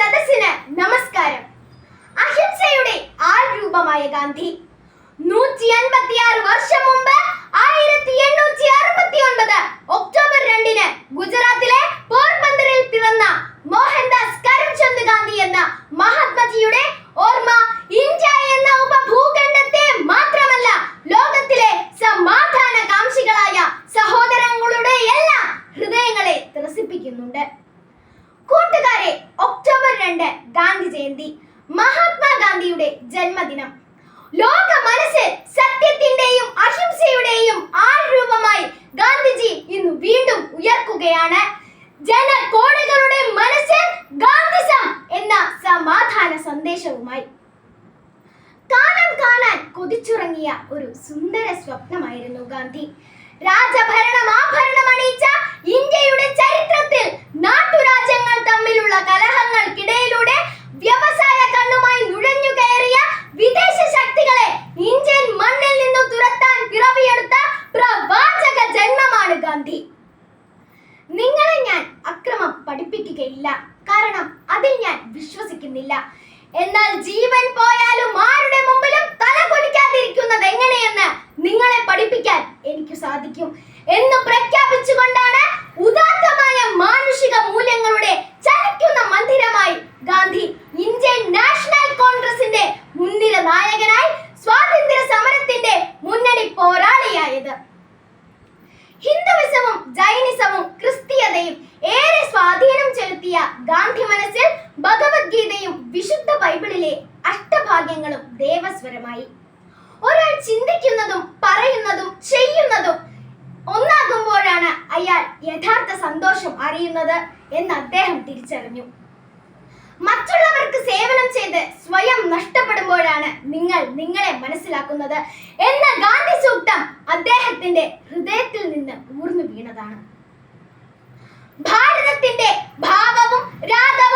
സദസ്സിന് നമസ്കാരം. അഹിംസയുടെ ആൾ രൂപമായ ഗാന്ധി നൂറ്റി അൻപത്തിയാറ് വർഷം മുമ്പ് ആയിരത്തി എണ്ണൂറ്റി അറുപത്തി ഒൻപത് ഒക്ടോബർ രണ്ടിന് ഗുജറാത്തിലെ പോർബന്തറിൽ പിറന്ന മോഹൻദാസ് കരംചന്ദ് ഗാന്ധി എന്ന മഹാത്മജിയുടെ ഓർമ്മ ഇന്ത്യ എന്ന ഉപഭൂഖണ്ഡത്തെ മാത്രമല്ല ലോകത്തിലെ സമാധാന കാംക്ഷികളായ സഹോദരങ്ങളുടെ എല്ലാം ഹൃദയങ്ങളെ ത്രസിപ്പിക്കുന്നുണ്ട്. കൂട്ടുകാരെ ഒക്ടോബർ രണ്ട് ഗാന്ധി ജയന്തി. മഹാത്മാഗാന്ധിയുടെ ജന്മദിനം. ലോക മനസ്സിൽ സത്യത്തിന്റെയും അഹിംസയുടെയും ആൾരൂപമായി ഗാന്ധിജി ഇന്ന് വീണ്ടും ഉയർക്കുകയാണ്. ജനകോടികളുടെ മനസ്സിൽ ഗാന്ധിസം എന്ന സമാധാന സന്ദേശവുമായി. കാലം കാണാൻ കൊതിച്ചുറങ്ങിയ ഒരു സുന്ദര സ്വപ്നമായിരുന്നു ഗാന്ധി. രാജഭരണം ആഭരണം അണിയിച്ച ഇന്ത്യയുടെ ചരിത്രത്തിൽ നാട്ടുരാജ്യങ്ങൾ തമ്മിലുള്ള കലഹങ്ങൾക്കിടയിലൂടെ പഠിപ്പിക്കുകയില്ല. കാരണം അതിൽ ഞാൻ വിശ്വസിക്കുന്നില്ല. എന്നാൽ ജീവൻ പോയാലും ആരുടെ മുമ്പിലും തല കുടിക്കാതിരിക്കുന്നത് എങ്ങനെയെന്ന് നിങ്ങളെ പഠിപ്പിക്കാൻ എനിക്ക് സാധിക്കും. എന്ന് പ്രഖ്യാപിച്ചുകൊണ്ടാണ് ബൈബിളിലെ അഷ്ടഭാഗ്യങ്ങളും ദേവസ്വരമായി. ഒരാൾ ചിന്തിക്കുന്നതും പറയുന്നതും ചെയ്യുന്നതും ഒന്നാകുമ്പോഴാണ് അയാൾ യഥാർത്ഥ സന്തോഷം അറിയുന്നത് എന്ന് അദ്ദേഹം തിരിച്ചറിഞ്ഞു. മറ്റുള്ളവർക്ക് സേവനം ചെയ്ത് സ്വയം നഷ്ടപ്പെടുമ്പോഴാണ് നിങ്ങൾ നിങ്ങളെ മനസ്സിലാക്കുന്നത് എന്ന ഗാന്ധി സൂക്തം അദ്ദേഹത്തിന്റെ ഹൃദയത്തിൽ നിന്ന് ഊർന്നു വീണതാണ്. ഭാരതത്തിന്റെ ഭാവവും രാഗവും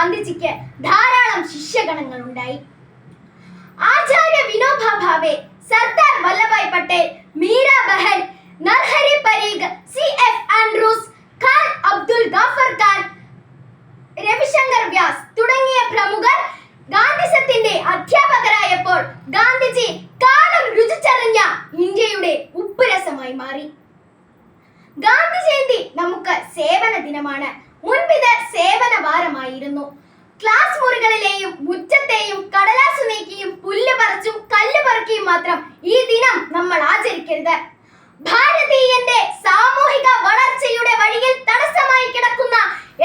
ഗാന്ധിജിക്ക് ധാരാളം ശിഷ്യഗണങ്ങൾ ഉണ്ടായി. Acharya Vinoba Bhave Sardar Vallabhbhai Patel Meera Behn Narhari Parikh C F Andrews Khan Abdul Ghaffar Khan Ravishankar Vyas തുടങ്ങിയ പ്രമുഖർ ഗാന്ധിസത്തിന്റെ അധ്യാപകരായപ്പോൾ ഗാന്ധിജി കാലം രുചിച്ചറിഞ്ഞ ഇന്ത്യയുടെ ഉപ്പുരസമായി മാറി. ഗാന്ധി ജയന്തി നമുക്ക് സേവന ദിനമാണ്. മുൻപിത് മാത്രം ഈ ദിനം നമ്മൾ ആചരിക്കരുത്. ഭാരതീയന്റെ സാമൂഹിക വളർച്ചയുടെ വഴിയിൽ തടസ്സമായി കിടക്കുന്ന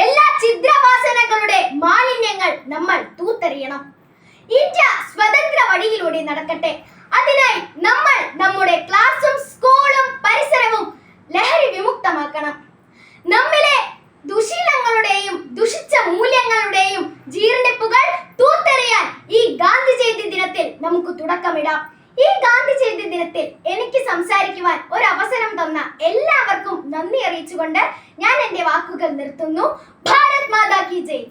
എല്ലാ ചിത്രവാസനകളുടെ മാലിന്യങ്ങൾ നമ്മൾ തൂത്തെറിയണം. ഇന്ത്യ സ്വതന്ത്ര വഴിയിലൂടെ നടക്കട്ടെ. അതിനായി നമ്മൾ നമ്മുടെ ക്ലാസും സ്കൂളും പരിസരവും ലഹരി വിമുക്തമാക്കണം. നമ്മിലെ ദുശീലങ്ങളുടെയും ദുഷിച്ച മൂല്യങ്ങളുടെയും ജീർണിപ്പുകൾ തൂത്തെറിയാൻ ഈ ഗാന്ധി ജയന്തി ദിനത്തിൽ നമുക്ക് തുടക്കമിടാം. ഈ ഗാന്ധി ജയന്തി ദിനത്തിൽ എനിക്ക് സംസാരിക്കുവാൻ ഒരു അവസരം തന്ന എല്ലാവർക്കും നന്ദി അറിയിച്ചുകൊണ്ട് ഞാൻ എന്റെ വാക്കുകൾ നിർത്തുന്നു. ഭാരത് മാതാ കി ജയ്.